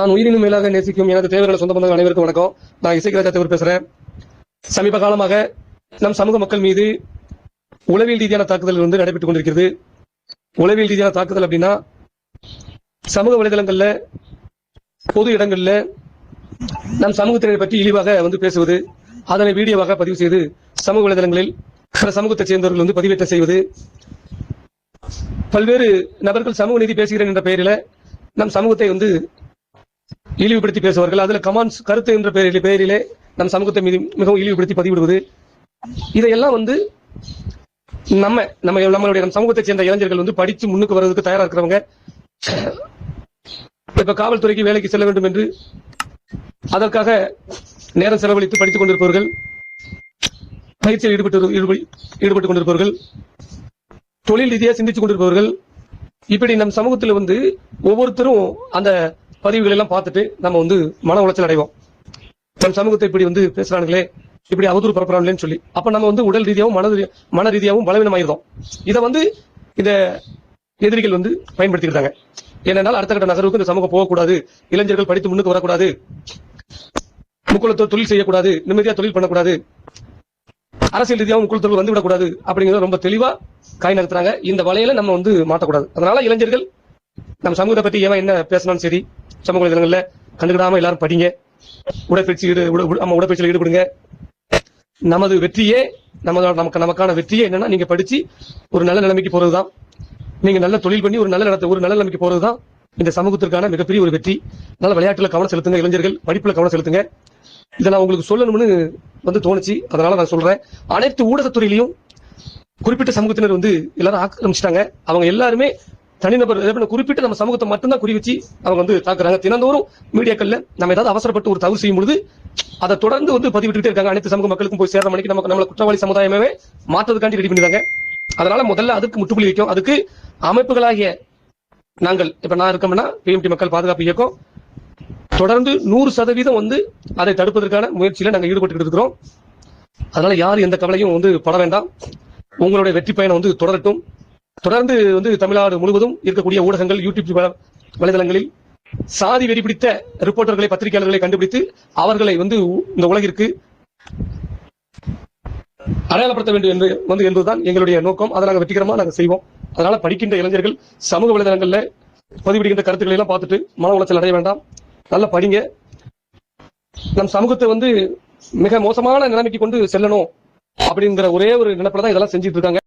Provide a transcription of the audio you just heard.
நான் உயிரினும் மேலாக நேசிக்கும் எனது தேவைகளை சொந்த பந்தங்கள் அனைவருக்கும் வணக்கம். நான் இசைக்கராஜா தேவர் பேசுறேன். சமீப காலமாக நம் சமூக மக்கள் மீது உளவியல் ரீதியான தாக்குதல் வந்து நடைபெற்றுக் கொண்டிருக்கிறது. உளவியல் ரீதியான தாக்குதல் அப்படின்னா சமூக வலைதளங்கள்ல பொது இடங்கள்ல நம் சமூகத்தினரை பற்றி இழிவாக வந்து பேசுவது அதனை வீடியோவாக பதிவு செய்து சமூக வலைதளங்களில் பிற சமூகத்தைச் சேர்ந்தவர்கள் வந்து பதிவேற்ற செய்வது. பல்வேறு நபர்கள் சமூக நீதி பேசுகிறேன் என்ற பெயரில் நம் சமூகத்தை வந்து இழிவுபடுத்தி பேசுவார்கள். அதுல கமான்ஸ் கருத்து என்ற பெயரில் பெயரிலே நம் சமூகத்தை மீது மிகவும் இழிவுபடுத்தி பதிவிடுவது. இதையெல்லாம் வந்து நம்ம நம்ம நம்மளுடைய நம் சமூகத்தை சேர்ந்த இளைஞர்கள் வந்து படிச்சு முன்னுக்கு வர்றதுக்கு தயாரா இருக்கிறவங்க. இப்ப காவல்துறைக்கு வேலைக்கு செல்ல வேண்டும் என்று அதற்காக நேரம் செலவழித்து படித்துக் கொண்டிருப்பவர்கள் பயிற்சியில் ஈடுபட்டு ஈடுபட்டு- ஈடுபட்டுக் கொண்டிருப்பவர்கள் தொழில் ரீதியாக சிந்தித்துக் கொண்டிருப்பவர்கள் இப்படி நம் சமூகத்தில் வந்து ஒவ்வொருத்தரும் அந்த பதிவுகள் எல்லாம் பார்த்துட்டு நம்ம வந்து மன உளைச்சல் அடைவோம். தன் சமூகத்தை இப்படி வந்து பேசுறானுங்களே இப்படி அவதூறு பரப்புறாங்களேன்னு சொல்லி. அப்ப நம்ம வந்து உடல் ரீதியாகவும் மன ரீ- மன ரீதியாகவும் பலவீனமாயிருந்தோம். இதை வந்து இந்த எதிரிகள் வந்து பயன்படுத்திக்கிட்டாங்க. ஏனென்றால் அடுத்த கட்ட நகர்வுக்கு இந்த சமூகம் போகக்கூடாது. இளைஞர்கள் படித்து முன்னுக்கு வரக்கூடாது. முக்குளத்தோ தொழில் செய்யக்கூடாது. நிம்மதியா தொழில் பண்ணக்கூடாது. அரசியல் ரீதியாகவும் முக்குள் தொழில் வந்து விடக்கூடாது அப்படிங்கறத ரொம்ப தெளிவா காய் நடத்துறாங்க இந்த வலையில நம்ம வந்து மாட்டக்கூடாது. அதனால இளைஞர்கள் நம்ம சமூகத்தை பத்தி ஏன் என்ன பேசினாலும் சரி சமூக வலைதளங்கள்ல கண்டுக்கிடாம எல்லாரும் படிங்க. உடற்பயிற்சி ஈடு நம்ம உடற்பயிற்சியில் ஈடுபடுங்க. நமது வெற்றியே நம்ம நமக்கு நமக்கான வெற்றியே என்னன்னா நீங்க படிச்சு ஒரு நல்ல நிலைமைக்கு போறதுதான். நீங்க நல்ல தொழில் பண்ணி ஒரு நல்ல நடத்த ஒரு நல்ல நிலைமைக்கு போறதுதான் இந்த சமூகத்திற்கான மிகப்பெரிய ஒரு வெற்றி. நல்ல விளையாட்டுல கவனம் செலுத்துங்க இளைஞர்கள். படிப்புல கவனம் செலுத்துங்க. இதை நான் உங்களுக்கு சொல்லணும்னு வந்து தோணுச்சு. அதனால நான் சொல்றேன். அனைத்து ஊடகத்துறையிலையும் குறிப்பிட்ட சமூகத்தினர் வந்து எல்லாரும் ஆக்கிரமிச்சிட்டாங்க. அவங்க எல்லாருமே தனிநபர் குறிப்பிட்டு நம்ம சமூகத்தை மட்டும்தான் குறி வச்சு அவங்க வந்து தாக்குறாங்க. தினந்தோறும் மீடியாக்கள்ல நம்ம ஏதாவது அவசரப்பட்டு ஒரு தவறு செய்யும் பொழுது அதை தொடர்ந்து வந்து பதிவிட்டுட்டே இருக்காங்க. அனைத்து சமூக மக்களுக்கும் போய் சேர்ற மணிக்கு நமக்கு நம்மள குற்றவாளி சமுதாயமே மாற்றதுக்காண்டி ரெடி பண்ணிடுறாங்க. அதனால முதல்ல அதுக்கு முற்றுப்புள்ளி வைக்கும். அதுக்கு அமைப்புகளாகிய நாங்கள் இப்ப நான் இருக்கோம்னா பிஎம்டி மக்கள் பாதுகாப்பு இயக்கம் தொடர்ந்து நூறு சதவீதம் வந்து அதை தடுப்பதற்கான முயற்சியில நாங்க ஈடுபட்டு இருக்கிறோம். அதனால யாரும் எந்த கவலையும் வந்து பட வேண்டாம். உங்களுடைய வெற்றி பயணம் வந்து தொடரட்டும். தொடர்ந்து வந்து தமிழ்நாடு முழுவதும் இருக்கக்கூடிய ஊடகங்கள் யூடியூப் வல- வலைதளங்களில் சாதி வெறி பிடித்த ரிப்போர்ட்டர்களை பத்திரிகையாளர்களை கண்டுபிடித்து அவர்களை வந்து உ- இந்த உலகிற்கு அடையாளப்படுத்த வேண்டும் என்று வந்து என்பதுதான் எங்களுடைய நோக்கம். அதை நாங்கள் வெற்றிகரமாக நாங்கள் செய்வோம். அதனால படிக்கின்ற இளைஞர்கள் சமூக வலைதளங்களில் பதிவிடுகின்ற கருத்துக்களை எல்லாம் பார்த்துட்டு மன உளைச்சல் அடைய வேண்டாம். நல்லா படிங்க. நம் சமூகத்தை வந்து மிக மோசமான நிலைமைக்கு கொண்டு செல்லணும் அப்படிங்கிற ஒரே ஒரு நினைப்பில் தான் இதெல்லாம் செஞ்சுட்டு இருக்காங்க.